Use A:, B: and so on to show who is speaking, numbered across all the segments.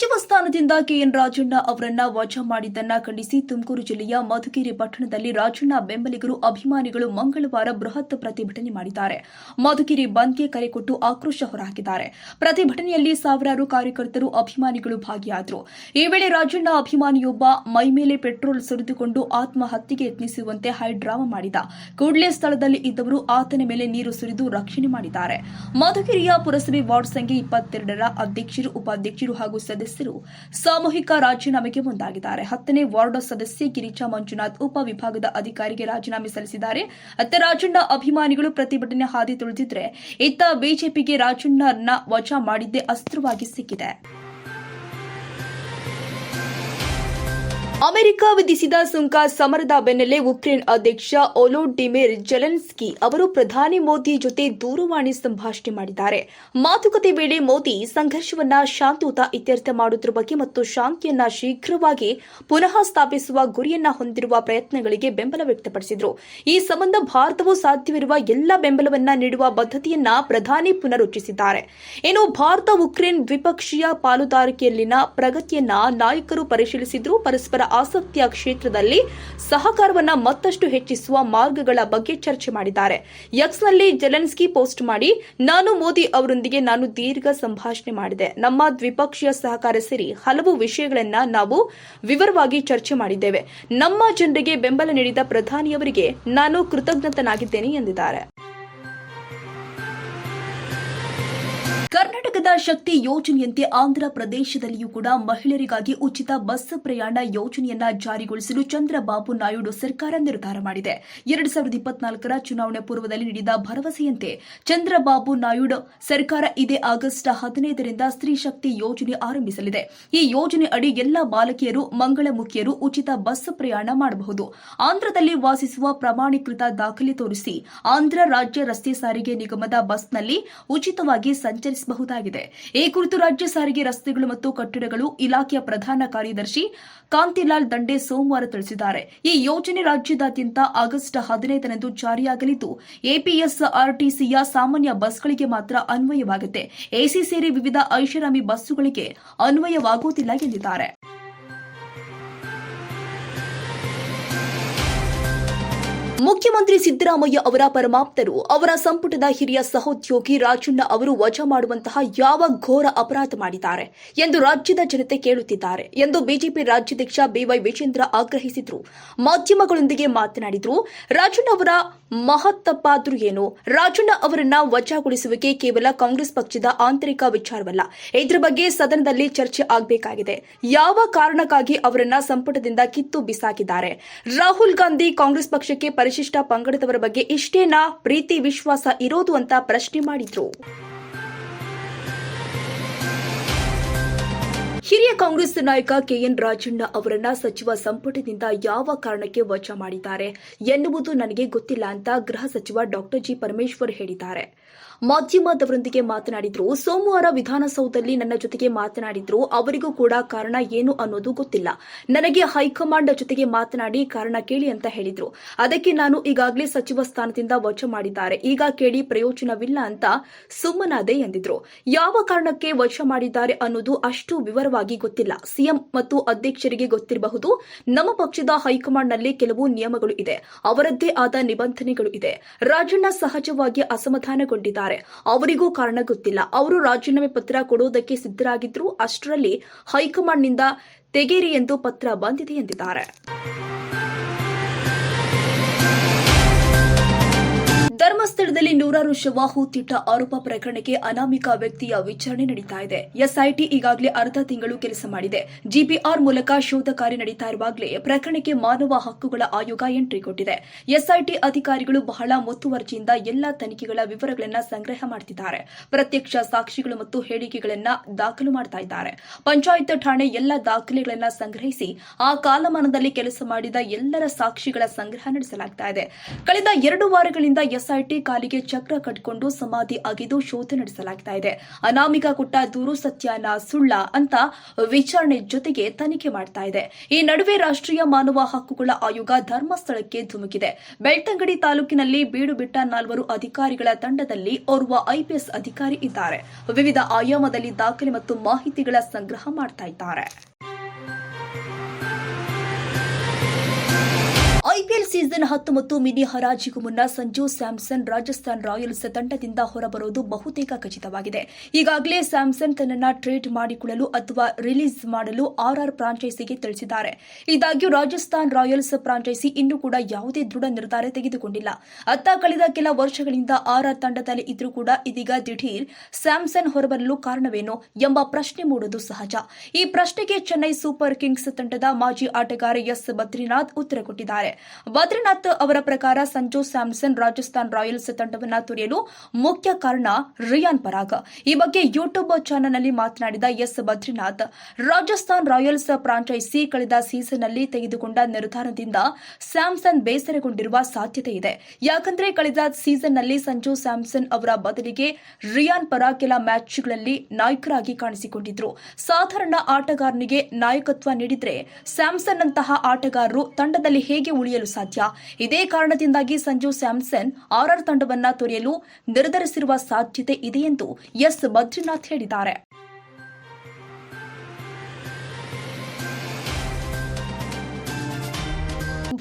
A: ಸಚಿವ ಸ್ಥಾನದಿಂದ ಕೆಎನ್ ರಾಜಣ್ಣ ಅವರನ್ನ ವಜಾ ಮಾಡಿದ್ದನ್ನ ಖಂಡಿಸಿ ತುಮಕೂರು ಜಿಲ್ಲೆಯ ಮಧುಗಿರಿ ಪಟ್ಟಣದಲ್ಲಿ ರಾಜಣ್ಣ ಬೆಂಬಲಿಗರು ಅಭಿಮಾನಿಗಳು ಮಂಗಳವಾರ ಬೃಹತ್ ಪ್ರತಿಭಟನೆ ಮಾಡಿದ್ದಾರೆ. ಮಧುಗಿರಿ ಬಂದ್ಗೆ ಕರೆ ಕೊಟ್ಟು ಆಕ್ರೋಶ ಹೊರಹಾಕಿದ್ದಾರೆ. ಪ್ರತಿಭಟನೆಯಲ್ಲಿ ಸಾವಿರಾರು ಕಾರ್ಯಕರ್ತರು ಅಭಿಮಾನಿಗಳು ಭಾಗಿಯಾದರು. ಈ ವೇಳೆ ರಾಜಣ್ಣ ಅಭಿಮಾನಿಯೊಬ್ಬ ಮೈಮೇಲೆ ಪೆಟ್ರೋಲ್ ಸುರಿದುಕೊಂಡು ಆತ್ಮಹತ್ಯೆಗೆ ಯತ್ನಿಸುವಂತೆ ಹೈಡ್ರಾಮಾ ಮಾಡಿದ. ಕೂಡಲೇ ಸ್ಥಳದಲ್ಲಿ ಇದ್ದವರು ಆತನ ಮೇಲೆ ನೀರು ಸುರಿದು ರಕ್ಷಣೆ ಮಾಡಿದ್ದಾರೆ. ಮಧುಗಿರಿಯ ಪುರಸಭೆ ವಾರ್ಡ್ ಸಂಖ್ಯೆ ಇಪ್ಪತ್ತೆರಡರ ಅಧ್ಯಕ್ಷರು, ಉಪಾಧ್ಯಕ್ಷರು ಹಾಗೂ ಸದಸ್ಯರು ಸಾಮೂಹಿಕ ರಾಜೀನಾಮೆಗೆ ಮುಂದಾಗಿದ್ದಾರೆ. ಹತ್ತನೇ ವಾರ್ಡ್ ಸದಸ್ಯೆ ಗಿರಿಜಾ ಮಂಜುನಾಥ್ ಉಪ ವಿಭಾಗದ ಅಧಿಕಾರಿಗೆ ರಾಜೀನಾಮೆ ಸಲ್ಲಿಸಿದ್ದಾರೆ. ಅತ್ತ ರಾಜಣ್ಣ ಅಭಿಮಾನಿಗಳು ಪ್ರತಿಭಟನೆ ಹಾದಿ ತುಳಿದಿದ್ರೆ, ಇತ್ತ ಬಿಜೆಪಿಗೆ ರಾಜಣ್ಣರನ್ನ ವಜಾ ಮಾಡಿದ್ದೇ ಅಸ್ತ್ರವಾಗಿ ಸಿಕ್ಕಿದೆ. ಅಮೆರಿಕ ವಿಧಿಸಿದ ಸುಂಕ ಸಮರದ ಬೆನ್ನಲ್ಲೇ ಉಕ್ರೇನ್ ಅಧ್ಯಕ್ಷ ಒಲೋಡಿಮಿರ್ ಜೆಲೆನ್ಸ್ಕಿ ಅವರು ಪ್ರಧಾನಿ ಮೋದಿ ಜೊತೆ ದೂರವಾಣಿ ಸಂಭಾಷಣೆ ಮಾಡಿದ್ದಾರೆ. ಮಾತುಕತೆ ವೇಳೆ ಮೋದಿ ಸಂಘರ್ಷವನ್ನ ಶಾಂತಿಯುತ ಇತ್ಯರ್ಥ ಮಾಡುವುದರ ಬಗ್ಗೆ ಮತ್ತು ಶಾಂತಿಯನ್ನ ಶೀಘ್ರವಾಗಿ ಪುನಃ ಸ್ಥಾಪಿಸುವ ಗುರಿಯನ್ನ ಹೊಂದಿರುವ ಪ್ರಯತ್ನಗಳಿಗೆ ಬೆಂಬಲ ವ್ಯಕ್ತಪಡಿಸಿದರು. ಈ ಸಂಬಂಧ ಭಾರತವು ಸಾಧ್ಯವಿರುವ ಎಲ್ಲ ಬೆಂಬಲವನ್ನ ನೀಡುವ ಬದ್ಧತೆಯನ್ನ ಪ್ರಧಾನಿ ಪುನರುಚ್ಚಿಸಿದ್ದಾರೆ ಇನ್ನು ಭಾರತ ಉಕ್ರೇನ್ ದ್ವಿಪಕ್ಷೀಯ ಪಾಲುದಾರಿಕೆಯಲ್ಲಿನ ಪ್ರಗತಿಯನ್ನ ನಾಯಕರು ಪರಿಶೀಲಿಸಿದ್ರು ಪರಸ್ಪರ ಆಸಕ್ತಿಯ ಕ್ಷೇತ್ರದಲ್ಲಿ ಸಹಕಾರವನ್ನು ಮತ್ತಷ್ಟು ಹೆಚ್ಚಿಸುವ ಮಾರ್ಗಗಳ ಬಗ್ಗೆ ಚರ್ಚೆ ಮಾಡಿದ್ದಾರೆ. ಯಕ್ಸ್ನಲ್ಲಿ ಜೆಲೆನ್ಸ್ಕಿ ಪೋಸ್ಟ್ ಮಾಡಿ, ನಾನು ಮೋದಿ ಅವರೊಂದಿಗೆ ನಾನು ದೀರ್ಘ ಸಂಭಾಷಣೆ ಮಾಡಿದೆ. ನಮ್ಮ ದ್ವಿಪಕ್ಷೀಯ ಸಹಕಾರ ಸೇರಿ ಹಲವು ವಿಷಯಗಳನ್ನ ನಾವು ವಿವರವಾಗಿ ಚರ್ಚೆ ಮಾಡಿದ್ದೇವೆ. ನಮ್ಮ ಜನರಿಗೆ ಬೆಂಬಲ ನೀಡಿದ ಪ್ರಧಾನಿಯವರಿಗೆ ನಾನು ಕೃತಜ್ಞತನಾಗಿದ್ದೇನೆ ಎಂದಿದ್ದಾರೆ. ಕರ್ನಾಟಕದ ಶಕ್ತಿ ಯೋಜನೆಯಂತೆ ಆಂಧ್ರ ಪ್ರದೇಶದಲ್ಲಿಯೂ ಕೂಡ ಮಹಿಳೆಯರಿಗಾಗಿ ಉಚಿತ ಬಸ್ ಪ್ರಯಾಣ ಯೋಜನೆಯನ್ನ ಜಾರಿಗೊಳಿಸಲು ಚಂದ್ರಬಾಬು ನಾಯ್ಡು ಸರ್ಕಾರ ನಿರ್ಧಾರ ಮಾಡಿದೆ. ಎರಡು ಸಾವಿರದ ಇಪ್ಪತ್ನಾಲ್ಕರ ಚುನಾವಣೆ ಪೂರ್ವದಲ್ಲಿ ನೀಡಿದ ಭರವಸೆಯಂತೆ ಚಂದ್ರಬಾಬು ನಾಯ್ಡು ಸರ್ಕಾರ ಇದೇ ಆಗಸ್ಟ್ ಹದಿನೈದರಿಂದ ಸ್ತ್ರೀ ಶಕ್ತಿ ಯೋಜನೆ ಆರಂಭಿಸಲಿದೆ. ಈ ಯೋಜನೆ ಅಡಿ ಎಲ್ಲ ಬಾಲಕಿಯರು, ಮಂಗಳಮುಖಿಯರು ಉಚಿತ ಬಸ್ ಪ್ರಯಾಣ ಮಾಡಬಹುದು. ಆಂಧ್ರದಲ್ಲಿ ವಾಸಿಸುವ ಪ್ರಮಾಣೀಕೃತ ದಾಖಲೆ ತೋರಿಸಿ, ಆಂಧ್ರ ರಾಜ್ಯ ರಸ್ತೆ ಸಾರಿಗೆ ನಿಗಮದ ಬಸ್ನಲ್ಲಿ ಉಚಿತವಾಗಿ ಸಂಚರಿಸಬಹುದಾಗಿದೆ ಈ ಕುರಿತು ರಾಜ್ಯ ಸಾರಿಗೆ, ರಸ್ತೆಗಳು ಮತ್ತು ಕಟ್ಟಡಗಳು ಇಲಾಖೆಯ ಪ್ರಧಾನ ಕಾರ್ಯದರ್ಶಿ ಕಾಂತಿಲಾಲ್ ದಂಡೆ ಸೋಮವಾರ ತಿಳಿಸಿದ್ದಾರೆ. ಈ ಯೋಜನೆ ರಾಜ್ಯದಾದ್ಯಂತ ಆಗಸ್ಟ್ ಹದಿನೈದರಂದು ಜಾರಿಯಾಗಲಿದ್ದು, ಎಪಿಎಸ್ಆರ್ಟಿಸಿಯ ಸಾಮಾನ್ಯ ಬಸ್ಗಳಿಗೆ ಮಾತ್ರ ಅನ್ವಯವಾಗುತ್ತೆ. ಎಸಿ ಸೇರಿ ವಿವಿಧ ಐಷಾರಾಮಿ ಬಸ್ಸುಗಳಿಗೆ ಅನ್ವಯವಾಗುವುದಿಲ್ಲ ಎಂದಿದ್ದಾರೆ. ಮುಖ್ಯಮಂತ್ರಿ ಸಿದ್ದರಾಮಯ್ಯ ಅವರ ಪರಮಾಪ್ತರು, ಅವರ ಸಂಪುಟದ ಹಿರಿಯ ಸಹೋದ್ಯೋಗಿ ರಾಜಣ್ಣ ಅವರು ವಜಾ ಮಾಡುವಂತಹ ಯಾವ ಘೋರ ಅಪರಾಧ ಮಾಡಿದ್ದಾರೆ ಎಂದು ರಾಜ್ಯದ ಜನತೆ ಕೇಳುತ್ತಿದ್ದಾರೆ ಎಂದು ಬಿಜೆಪಿ ರಾಜ್ಯಾಧ್ಯಕ್ಷ ಬಿವೈ ವಿಜೇಂದ್ರ ಆಗ್ರಹಿಸಿದ್ರು. ಮಾಧ್ಯಮಗಳೊಂದಿಗೆ ಮಾತನಾಡಿದ್ರು. ರಾಜಣ್ಣ ಅವರ ಮಹತ್ತಪ್ಪಾದ್ರೂ ಏನು? ರಾಜಣ್ಣ ಅವರನ್ನ ವಜಾಗೊಳಿಸುವಿಕೆ ಕೇವಲ ಕಾಂಗ್ರೆಸ್ ಪಕ್ಷದ ಆಂತರಿಕ ವಿಚಾರವಲ್ಲ. ಇದರ ಬಗ್ಗೆ ಸದನದಲ್ಲಿ ಚರ್ಚೆ ಆಗಬೇಕಾಗಿದೆ. ಯಾವ ಕಾರಣಕ್ಕಾಗಿ ಅವರನ್ನ ಸಂಪುಟದಿಂದ ಕಿತ್ತು ಬಿಸಾಕಿದ್ದಾರೆ? ರಾಹುಲ್ ಗಾಂಧಿ ಕಾಂಗ್ರೆಸ್ ಪಕ್ಷಕ್ಕೆ ಪರಿಶಿಷ್ಟ ಪಂಗಡದವರ ಬಗ್ಗೆ ಇಷ್ಟೇನಾ? ಪ್ರೀತಿ, ವಿಶ್ವಾಸ ಇರೋದು ಅಂತ ಪ್ರಶ್ನೆ ಮಾಡಿದ್ರು. ಹಿರಿಯ ಕಾಂಗ್ರೆಸ್ ನಾಯಕ ಕೆಎನ್ ರಾಜಣ್ಣ ಅವರನ್ನ ಸಚಿವ ಸಂಪುಟದಿಂದ ಯಾವ ಕಾರಣಕ್ಕೆ ವಜಾ ಮಾಡಿದ್ದಾರೆ ಎನ್ನುವುದು ನನಗೆ ಗೊತ್ತಿಲ್ಲ ಅಂತ ಗೃಹ ಸಚಿವ ಡಾಕ್ಟರ್ ಜಿ ಪರಮೇಶ್ವರ್ ಹೇಳಿದ್ದಾರೆ. ಮಾಧ್ಯಮದವರೊಂದಿಗೆ ಮಾತನಾಡಿದ್ರು. ಸೋಮವಾರ ವಿಧಾನಸೌಧದಲ್ಲಿ ನನ್ನ ಜೊತೆಗೆ ಮಾತನಾಡಿದ್ರು. ಅವರಿಗೂ ಕೂಡ ಕಾರಣ ಏನು ಅನ್ನೋದು ಗೊತ್ತಿಲ್ಲ. ನನಗೆ ಹೈಕಮಾಂಡ್ ಜೊತೆಗೆ ಮಾತನಾಡಿ ಕಾರಣ ಕೇಳಿ ಅಂತ ಹೇಳಿದ್ರು. ಅದಕ್ಕೆ ನಾನು ಈಗಾಗಲೇ ಸಚಿವ ಸ್ಥಾನದಿಂದ ವಜಾ ಮಾಡಿದ್ದಾರೆ. ಈಗ ಕೇಳಿ ಪ್ರಯೋಜನವಿಲ್ಲ ಅಂತ ಸುಮ್ಮನಾದೆ ಎಂದಿದ್ರು. ಯಾವ ಕಾರಣಕ್ಕೆ ವಜಾ ಮಾಡಿದ್ದಾರೆ ಅನ್ನೋದು ಅಷ್ಟು ವಿವರವಾಗಿ ಗೊತ್ತಿಲ್ಲ. ಸಿಎಂ ಮತ್ತು ಅಧ್ಯಕ್ಷರಿಗೆ ಗೊತ್ತಿರಬಹುದು. ನಮ್ಮ ಪಕ್ಷದ ಹೈಕಮಾಂಡ್ನಲ್ಲಿ ಕೆಲವು ನಿಯಮಗಳು ಇದೆ. ಅವರದ್ದೇ ಆದ ನಿಬಂಧನೆಗಳು ಇದೆ. ರಾಜಣ್ಣ ಸಹಜವಾಗಿ ಅಸಮಾಧಾನಗೊಂಡಿದ್ದಾರೆ. ಅವರಿಗೂ ಕಾರಣ ಗೊತ್ತಿಲ್ಲ. ಅವರು ರಾಜೀನಾಮೆ ಪತ್ರ ಕೊಡುವುದಕ್ಕೆ ಸಿದ್ಧರಾಗಿದ್ರು ಅಷ್ಟರಲ್ಲಿ ಹೈಕಮಾಂಡ್ನಿಂದ ತೆಗೇರಿ ಎಂದು ಪತ್ರ ಬಂದಿದೆ ಎಂದಿದ್ದಾರೆ. ಧರ್ಮಸ್ಥಳದಲ್ಲಿ ನೂರಾರು ಶವಾಹು ಹೂತಿಟ್ಟ ಆರೋಪ ಪ್ರಕರಣಕ್ಕೆ ಅನಾಮಿಕ ವ್ಯಕ್ತಿಯ ವಿಚಾರಣೆ ನಡೀತಾ ಇದೆ. ಎಸ್ಐಟಿ ಈಗಾಗಲೇ ಅರ್ಧ ತಿಂಗಳು ಕೆಲಸ ಮಾಡಿದೆ. ಜಿಪಿಆರ್ ಮೂಲಕ ಶೋಧ ಕಾರ್ಯ ನಡೀತಾ ಇರುವಾಗಲೇ ಪ್ರಕರಣಕ್ಕೆ ಮಾನವ ಹಕ್ಕುಗಳ ಆಯೋಗ ಎಂಟ್ರಿ ಕೊಟ್ಟಿದೆ. ಎಸ್ಐಟಿ ಅಧಿಕಾರಿಗಳು ಬಹಳ ಮುತುವರ್ಜಿಯಿಂದ ಎಲ್ಲಾ ತನಿಖೆಗಳ ವಿವರಗಳನ್ನು ಸಂಗ್ರಹ ಮಾಡುತ್ತಿದ್ದಾರೆ ಪ್ರತ್ಯಕ್ಷ ಸಾಕ್ಷಿಗಳು ಮತ್ತು ಹೇಳಿಕೆಗಳನ್ನು ದಾಖಲು ಮಾಡ್ತಾ ಇದ್ದಾರೆ. ಪಂಚಾಯತ್ ಠಾಣೆ ಎಲ್ಲ ದಾಖಲೆಗಳನ್ನು ಸಂಗ್ರಹಿಸಿ ಆ ಕಾಲಮಾನದಲ್ಲಿ ಕೆಲಸ ಮಾಡಿದ ಎಲ್ಲರ ಸಾಕ್ಷಿಗಳ ಸಂಗ್ರಹ ನಡೆಸಲಾಗ್ತಾ ಇದೆ. ಕಳೆದ ಎರಡು ವಾರಗಳಿಂದ ಎಸ್ ಎಸ್ಐಟಿ ಕಾಲಿಗೆ ಚಕ್ರ ಕಟ್ಕೊಂಡು ಸಮಾಧಿ ಆಗಿದ್ದು ಶೋಧ ನಡೆಸಲಾಗ್ತಾ ಇದೆ. ಅನಾಮಿಕ ಕೊಟ್ಟ ದೂರು ಸತ್ಯಾನ ಸುಳ್ಳ ಅಂತ ವಿಚಾರಣೆ ಜೊತೆಗೆ ತನಿಖೆ ಮಾಡ್ತಾ ಇದೆ. ಈ ನಡುವೆ ರಾಷ್ಟ್ರೀಯ ಮಾನವ ಹಕ್ಕುಗಳ ಆಯೋಗ ಧರ್ಮಸ್ಥಳಕ್ಕೆ ಧುಮುಕಿದೆ. ಬೆಳ್ತಂಗಡಿ ತಾಲೂಕಿನಲ್ಲಿ ಬೀಡು ಬಿಟ್ಟ ನಾಲ್ವರು ಅಧಿಕಾರಿಗಳ ತಂಡದಲ್ಲಿ ಓರ್ವ ಐಪಿಎಸ್ ಅಧಿಕಾರಿ ಇದ್ದಾರೆ. ವಿವಿಧ ಆಯಾಮದಲ್ಲಿ ದಾಖಲೆ ಮತ್ತು ಮಾಹಿತಿಗಳ ಸಂಗ್ರಹ ಮಾಡ್ತಾ ಇದ್ದಾರೆ. ಐಪಿಎಲ್ ಸೀಸನ್ ಮತ್ತು ಮಿನಿ ಹರಾಜಿಗೂ ಮುನ್ನ ಸಂಜು ಸ್ಯಾಮ್ಸನ್ ರಾಜಸ್ಥಾನ್ ರಾಯಲ್ಸ್ ತಂಡದಿಂದ ಹೊರಬರುವುದು ಬಹುತೇಕ ಖಚಿತವಾಗಿದೆ. ಈಗಾಗಲೇ ಸ್ಯಾಮ್ಸನ್ ತನ್ನನ್ನ ಟ್ರೇಡ್ ಮಾಡಿಕೊಳ್ಳಲು ಅಥವಾ ರಿಲೀಸ್ ಮಾಡಲು ಆರ್ಆರ್ ಫ್ರಾಂಚೈಸಿಗೆ ತಿಳಿಸಿದ್ದಾರೆ. ಇದಾಗ್ಯೂ ರಾಜಸ್ಥಾನ್ ರಾಯಲ್ಸ್ ಫ್ರಾಂಚೈಸಿ ಇನ್ನೂ ಕೂಡ ಯಾವುದೇ ದೃಢ ನಿರ್ಧಾರ ತೆಗೆದುಕೊಂಡಿಲ್ಲ. ಅತ್ತ ಕಳೆದ ಕೆಲ ವರ್ಷಗಳಿಂದ ಆರ್ಆರ್ ತಂಡದಲ್ಲಿ ಇದ್ರೂ ಕೂಡ ಇದೀಗ ದಿಢೀರ್ ಸ್ಯಾಮ್ಸನ್ ಹೊರಬರಲು ಕಾರಣವೇನು ಎಂಬ ಪ್ರಶ್ನೆ ಮೂಡುವುದು ಸಹಜ. ಈ ಪ್ರಶ್ನೆಗೆ ಚೆನ್ನೈ ಸೂಪರ್ ಕಿಂಗ್ಸ್ ತಂಡದ ಮಾಜಿ ಆಟಗಾರ ಎಸ್. ಬದ್ರಿನಾಥ್ ಉತ್ತರ ಕೊಟ್ಟಿದ್ದಾರೆ. ಬದ್ರಿನಾಥ್ ಅವರ ಪ್ರಕಾರ ಸಂಜು ಸ್ಯಾಮ್ಸನ್ ರಾಜಸ್ಥಾನ್ ರಾಯಲ್ಸ್ ತಂಡವನ್ನು ತೊರೆಯಲು ಮುಖ್ಯ ಕಾರಣ ರಿಯಾನ್ ಪರಾಗ. ಈ ಬಗ್ಗೆ ಯೂಟ್ಯೂಬ್ ಚಾನೆಲ್ನಲ್ಲಿ ಮಾತನಾಡಿದ S Badrinath, Rajasthan Royals franchise ಕಳೆದ ಸೀಸನ್ನಲ್ಲಿ ತೆಗೆದುಕೊಂಡ ನಿರ್ಧಾರದಿಂದ ಸ್ಯಾಮ್ಸನ್ ಬೇಸರಗೊಂಡಿರುವ ಸಾಧ್ಯತೆ ಇದೆ. ಯಾಕಂದ್ರೆ ಕಳೆದ ಸೀಸನ್ನಲ್ಲಿ ಸಂಜು ಸ್ಯಾಮ್ಸನ್ ಅವರ ಬದಲಿಗೆ ರಿಯಾನ್ ಪರಾಗ್ ಕೆಲ ಮ್ಯಾಚ್ಗಳಲ್ಲಿ ನಾಯಕರಾಗಿ ಕಾಣಿಸಿಕೊಂಡಿದ್ರು. ಸಾಧಾರಣ ಆಟಗಾರನಿಗೆ ನಾಯಕತ್ವ ನೀಡಿದ್ರೆ ಸ್ಯಾಮ್ಸನ್ ಅಂತಹ ಆಟಗಾರರು ತಂಡದಲ್ಲಿ ಹೇಗೆ ಉಳಿಯಲು ಇದೇ ಕಾರಣದಿಂದಾಗಿ ಸಂಜು ಸ್ಯಾಮ್ಸನ್ ಆರ್ಆರ್ ತಂಡವನ್ನ ತೊರೆಯಲು ನಿರ್ಧರಿಸಿರುವ ಸಾಧ್ಯತೆ ಇದೆ ಎಂದು ಎಸ್ ಬದ್ರಿನಾಥ್ ಹೇಳಿದ್ದಾರೆ.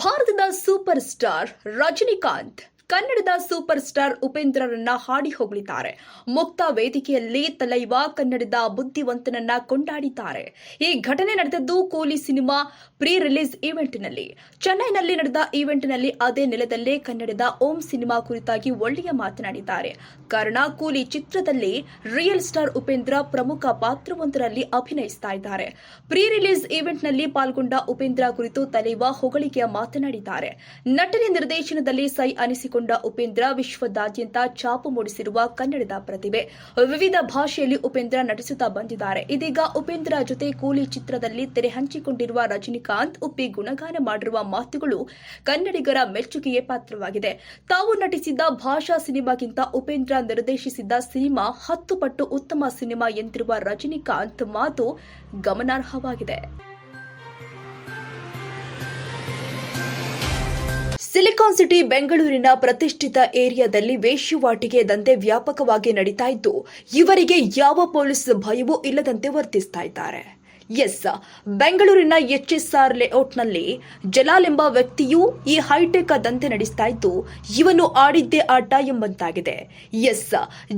A: ಭಾರತದ ಸೂಪರ್ ಸ್ಟಾರ್ ರಜನಿಕಾಂತ್ ಕನ್ನಡದ ಸೂಪರ್ ಸ್ಟಾರ್ ಉಪೇಂದ್ರರನ್ನ ಹಾಡಿ ಹೊಗಳಿದ್ದಾರೆ ಮುಕ್ತ ವೇದಿಕೆಯಲ್ಲಿ ತಲೈವ ಕನ್ನಡದ ಬುದ್ಧಿವಂತನನ್ನ ಕೊಂಡಾಡಿದ್ದಾರೆ. ಈ ಘಟನೆ ನಡೆದದ್ದು ಕೂಲಿ ಸಿನಿಮಾ ಪ್ರೀ ರಿಲೀಸ್ ಈವೆಂಟ್ನಲ್ಲಿ. ಚೆನ್ನೈನಲ್ಲಿ ನಡೆದ ಈವೆಂಟ್ನಲ್ಲಿ ಅದೇ ನೆಲದಲ್ಲೇ ಕನ್ನಡದ ಓಂ ಸಿನಿಮಾ ಕುರಿತಾಗಿ ಒಳ್ಳೆಯ ಮಾತನಾಡಿದ್ದಾರೆ. ಕಾರಣ ಕೂಲಿ ಚಿತ್ರದಲ್ಲಿ ರಿಯಲ್ ಸ್ಟಾರ್ ಉಪೇಂದ್ರ ಪ್ರಮುಖ ಪಾತ್ರವೊಂದರಲ್ಲಿ ಅಭಿನಯಿಸ್ತಾ ಇದ್ದಾರೆ. ಪ್ರೀ ರಿಲೀಸ್ ಈವೆಂಟ್ನಲ್ಲಿ ಪಾಲ್ಗೊಂಡ ಉಪೇಂದ್ರ ಕುರಿತು ತಲೈವ ಹೊಗಳಿಕೆಯ ಮಾತನಾಡಿದ್ದಾರೆ. ನಟನೆ ನಿರ್ದೇಶನದಲ್ಲಿ ಸೈ ಅನಿಸಿಕೊಂಡ ಉಪೇಂದ್ರ ವಿಶ್ವದಾದ್ಯಂತ ಛಾಪು ಮೂಡಿಸಿರುವ ಕನ್ನಡದ ಪ್ರತಿಭೆ. ವಿವಿಧ ಭಾಷೆಯಲ್ಲಿ ಉಪೇಂದ್ರ ನಟಿಸುತ್ತಾ ಬಂದಿದ್ದಾರೆ. ಇದೀಗ ಉಪೇಂದ್ರ ಜೊತೆ ಕೂಲಿ ಚಿತ್ರದಲ್ಲಿ ತೆರೆ ಹಂಚಿಕೊಂಡಿರುವ ರಜನಿಕಾಂತ್, ಉಪ್ಪಿ ಗುಣಗಾನ ಮಾಡಿರುವ ಮಾತುಗಳು ಕನ್ನಡಿಗರ ಮೆಚ್ಚುಗೆಗೆ ಪಾತ್ರವಾಗಿದೆ. ತಾವು ನಟಿಸಿದ್ದ ಭಾಷಾ ಸಿನಿಮಾಗಿಂತ ಉಪೇಂದ್ರ ನಿರ್ದೇಶಿಸಿದ್ದ ಸಿನಿಮಾ ಹತ್ತು ಪಟ್ಟು ಉತ್ತಮ ಸಿನಿಮಾ ಎಂದಿರುವ ರಜನಿಕಾಂತ್ ಮಾತು ಗಮನಾರ್ಹವಾಗಿದೆ. ಸಿಲಿಕಾನ್ ಸಿಟಿ ಬೆಂಗಳೂರಿನ ಪ್ರತಿಷ್ಠಿತ ಏರಿಯಾದಲ್ಲಿ ವೇಶ್ಯವಾಟಿಕೆ ದಂಧೆ ವ್ಯಾಪಕವಾಗಿ ನಡೀತಾ ಇದ್ದು, ಇವರಿಗೆ ಯಾವ ಪೊಲೀಸ್ ಭಯವೂ ಇಲ್ಲದಂತೆ ವರ್ತಿಸ್ತಾ ಇದ್ದಾರೆ. ಎಸ್, ಬೆಂಗಳೂರಿನ ಎಚ್ಎಸ್ಆರ್ ಲೇಔಟ್ನಲ್ಲಿ ಜಲಾಲ್ ಎಂಬ ವ್ಯಕ್ತಿಯು ಈ ಹೈಟೆಕ್ ದಂತೆ ನಡೆಸ್ತಾ ಇದ್ದು, ಇವನು ಆಡಿದ್ದೇ ಆಟ ಎಂಬಂತಾಗಿದೆ. ಎಸ್,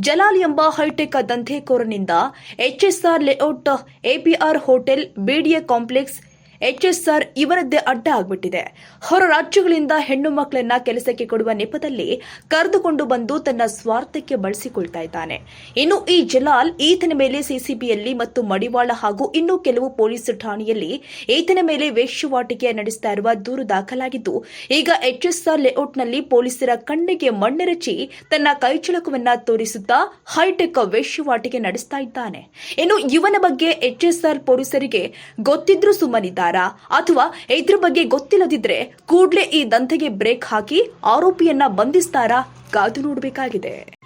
A: ಜಲಾಲ್ ಎಂಬ hi-tech ದಂಧೆಕೋರನಿಂದ R layout APR hotel BDA complex HSR ಇವರದ್ದೇ ಅಡ್ಡ ಆಗ್ಬಿಟ್ಟಿದೆ. ಹೊರ ರಾಜ್ಯಗಳಿಂದ ಹೆಣ್ಣು ಮಕ್ಕಳನ್ನ ಕೆಲಸಕ್ಕೆ ಕೊಡುವ ನೆಪದಲ್ಲಿ ಕರೆದುಕೊಂಡು ಬಂದು ತನ್ನ ಸ್ವಾರ್ಥಕ್ಕೆ ಬಳಸಿಕೊಳ್ತಾ ಇದ್ದಾನೆ. ಇನ್ನು ಈ ಜಲಾಲ್ ಈತನ ಮೇಲೆ ಸಿಸಿಬಿಯಲ್ಲಿ ಮತ್ತು ಮಡಿವಾಳ ಹಾಗೂ ಇನ್ನೂ ಕೆಲವು ಪೊಲೀಸ್ ಠಾಣೆಯಲ್ಲಿ ಈತನ ಮೇಲೆ ವೇಶ್ಯವಾಟಿಕೆ ನಡೆಸ್ತಾ ಇರುವ ದೂರು ದಾಖಲಾಗಿದ್ದು, ಈಗ ಎಚ್ಎಸ್ಆರ್ ಲೇಔಟ್ನಲ್ಲಿ ಪೊಲೀಸರ ಕಣ್ಣಿಗೆ ಮಣ್ಣೆರಚಿ ತನ್ನ ಕೈಚಳಕವನ್ನ ತೋರಿಸುತ್ತಾ ಹೈಟೆಕ್ ವೇಶ್ಯವಾಟಿಕೆ ನಡೆಸ್ತಾ ಇದ್ದಾನೆ. ಇನ್ನು ಇವನ ಬಗ್ಗೆ ಎಚ್ಎಸ್ಆರ್ ಪೊಲೀಸರಿಗೆ ಗೊತ್ತಿದ್ರೂ ಸುಮ್ಮನಿದ್ದಾರಾ. ಅಥವಾ ಇದ್ರ ಬಗ್ಗೆ ಗೊತ್ತಿಲ್ಲದಿದ್ರೆ ಕೂಡಲೇ ಈ ದಂಧೆಗೆ ಬ್ರೇಕ್ ಹಾಕಿ ಆರೋಪಿಯನ್ನ ಬಂಧಿಸ್ತಾರಾ? ಕಾದು ನೋಡಬೇಕಾಗಿದೆ.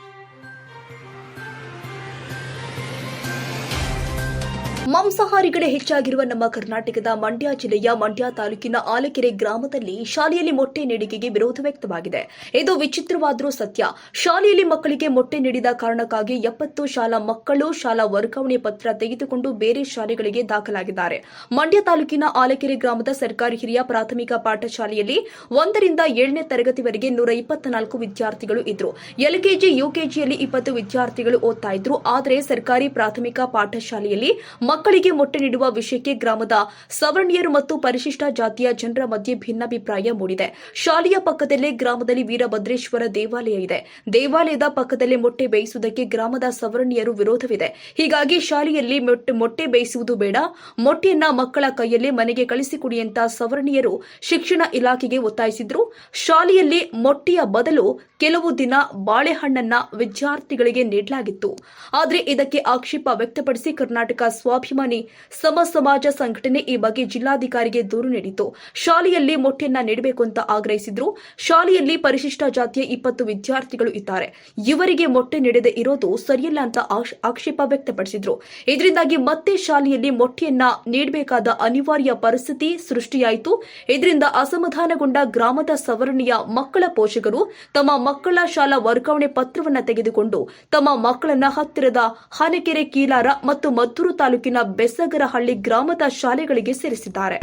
A: ಮಾಂಸಾಹಾರಿಗಳೇ ಹೆಚ್ಚಾಗಿರುವ ನಮ್ಮ ಕರ್ನಾಟಕದ ಮಂಡ್ಯ ಜಿಲ್ಲೆಯ ಮಂಡ್ಯ ತಾಲೂಕಿನ ಆಲಕೆರೆ ಗ್ರಾಮದಲ್ಲಿ ಶಾಲೆಯಲ್ಲಿ ಮೊಟ್ಟೆ ನೀಡಿಕೆಗೆ ವಿರೋಧ ವ್ಯಕ್ತವಾಗಿದೆ. ಇದು ವಿಚಿತ್ರವಾದರೂ ಸತ್ಯ. ಶಾಲೆಯಲ್ಲಿ ಮಕ್ಕಳಿಗೆ ಮೊಟ್ಟೆ ನೀಡಿದ ಕಾರಣಕ್ಕಾಗಿ ಎಪ್ಪತ್ತು ಶಾಲಾ ಮಕ್ಕಳು ಶಾಲಾ ವರ್ಗಾವಣೆ ಪತ್ರ ತೆಗೆದುಕೊಂಡು ಬೇರೆ ಶಾಲೆಗಳಿಗೆ ದಾಖಲಾಗಿದ್ದಾರೆ. ಮಂಡ್ಯ ತಾಲೂಕಿನ ಆಲಕೆರೆ ಗ್ರಾಮದ ಸರ್ಕಾರಿ ಹಿರಿಯ ಪ್ರಾಥಮಿಕ ಪಾಠಶಾಲೆಯಲ್ಲಿ ಒಂದರಿಂದ ಏಳನೇ ತರಗತಿವರೆಗೆ ನೂರ ಇಪ್ಪತ್ನಾಲ್ಕು ವಿದ್ಯಾರ್ಥಿಗಳು ಇದ್ರು. ಎಲ್ಕೆಜಿ ಯುಕೆಜಿಯಲ್ಲಿ ಇಪ್ಪತ್ತು ವಿದ್ಯಾರ್ಥಿಗಳು ಓದ್ತಾ ಇದ್ರು. ಆದರೆ ಸರ್ಕಾರಿ ಪ್ರಾಥಮಿಕ ಪಾಠಶಾಲೆಯಲ್ಲಿ ಮಕ್ಕಳಿಗೆ ಮೊಟ್ಟೆ ನೀಡುವ ವಿಷಯಕ್ಕೆ ಗ್ರಾಮದ ಸವರ್ಣೀಯರು ಮತ್ತು ಪರಿಶಿಷ್ಟ ಜಾತಿಯ ಜನರ ಮಧ್ಯೆ ಭಿನ್ನಾಭಿಪ್ರಾಯ ಮೂಡಿದೆ. ಶಾಲೆಯ ಪಕ್ಕದಲ್ಲೇ ಗ್ರಾಮದಲ್ಲಿ ವೀರಭದ್ರೇಶ್ವರ ದೇವಾಲಯ ಇದೆ. ದೇವಾಲಯದ ಪಕ್ಕದಲ್ಲೇ ಮೊಟ್ಟೆ ಬೇಯಿಸುವುದಕ್ಕೆ ಗ್ರಾಮದ ಸವರ್ಣೀಯರು ವಿರೋಧವಿದೆ. ಹೀಗಾಗಿ ಶಾಲೆಯಲ್ಲಿ ಮೊಟ್ಟೆ ಬೇಯಿಸುವುದು ಬೇಡ. ಮೊಟ್ಟೆಯನ್ನ ಮಕ್ಕಳ ಕೈಯಲ್ಲಿ ಮನೆಗೆ ಕಳಿಸಿಕೊಡಿ ಅಂತ ಸವರ್ಣೀಯರು ಶಿಕ್ಷಣ ಇಲಾಖೆಗೆ ಒತ್ತಾಯಿಸಿದ್ರು. ಶಾಲೆಯಲ್ಲಿ ಮೊಟ್ಟೆಯ ಬದಲು ಕೆಲವು ದಿನ ಬಾಳೆಹಣ್ಣನ್ನ ವಿದ್ಯಾರ್ಥಿಗಳಿಗೆ ನೀಡಲಾಗಿತ್ತು. ಆದರೆ ಇದಕ್ಕೆ ಆಕ್ಷೇಪ ವ್ಯಕ್ತಪಡಿಸಿ ಕರ್ನಾಟಕ ಸ್ವಾಭಿಮಾನಿ ಸ್ವಾಭಿಮಾನಿ ಸಮ ಸಮಾಜ ಸಂಘಟನೆ ಈ ಬಗ್ಗೆ ಜಿಲ್ಲಾಧಿಕಾರಿಗೆ ದೂರು ನೀಡಿತು ಶಾಲೆಯಲ್ಲಿ ಮೊಟ್ಟೆಯನ್ನ ನೀಡಬೇಕು ಅಂತ ಆಗ್ರಹಿಸಿದ್ರು. ಶಾಲೆಯಲ್ಲಿ ಪರಿಶಿಷ್ಟ ಜಾತಿಯ ಇಪ್ಪತ್ತು ವಿದ್ಯಾರ್ಥಿಗಳು ಇದ್ದಾರೆ. ಇವರಿಗೆ ಮೊಟ್ಟೆ ನೀಡದೆ ಇರೋದು ಸರಿಯಲ್ಲ ಅಂತ ಆಕ್ಷೇಪ ವ್ಯಕ್ತಪಡಿಸಿದ್ರು. ಇದರಿಂದಾಗಿ ಮತ್ತೆ ಶಾಲೆಯಲ್ಲಿ ಮೊಟ್ಟೆಯನ್ನ ನೀಡಬೇಕಾದ ಅನಿವಾರ್ಯ ಪರಿಸ್ಥಿತಿ ಸೃಷ್ಟಿಯಾಯಿತು. ಇದರಿಂದ ಅಸಮಾಧಾನಗೊಂಡ ಗ್ರಾಮದ ಸವರ್ಣೀಯ ಮಕ್ಕಳ ಪೋಷಕರು ತಮ್ಮ ಮಕ್ಕಳ ಶಾಲಾ ವರ್ಗಾವಣೆ ಪತ್ರವನ್ನ ತೆಗೆದುಕೊಂಡು ತಮ್ಮ ಮಕ್ಕಳನ್ನ ಹತ್ತಿರದ ಹನಕೆರೆ, ಕೀಲಾರ ಮತ್ತು ಮದ್ದೂರು ಬೆಸಗರಹಳ್ಳಿ ಗ್ರಾಮದ ಶಾಲೆಗಳಿಗೆ ಸೇರಿಸಿದ್ದಾರೆ.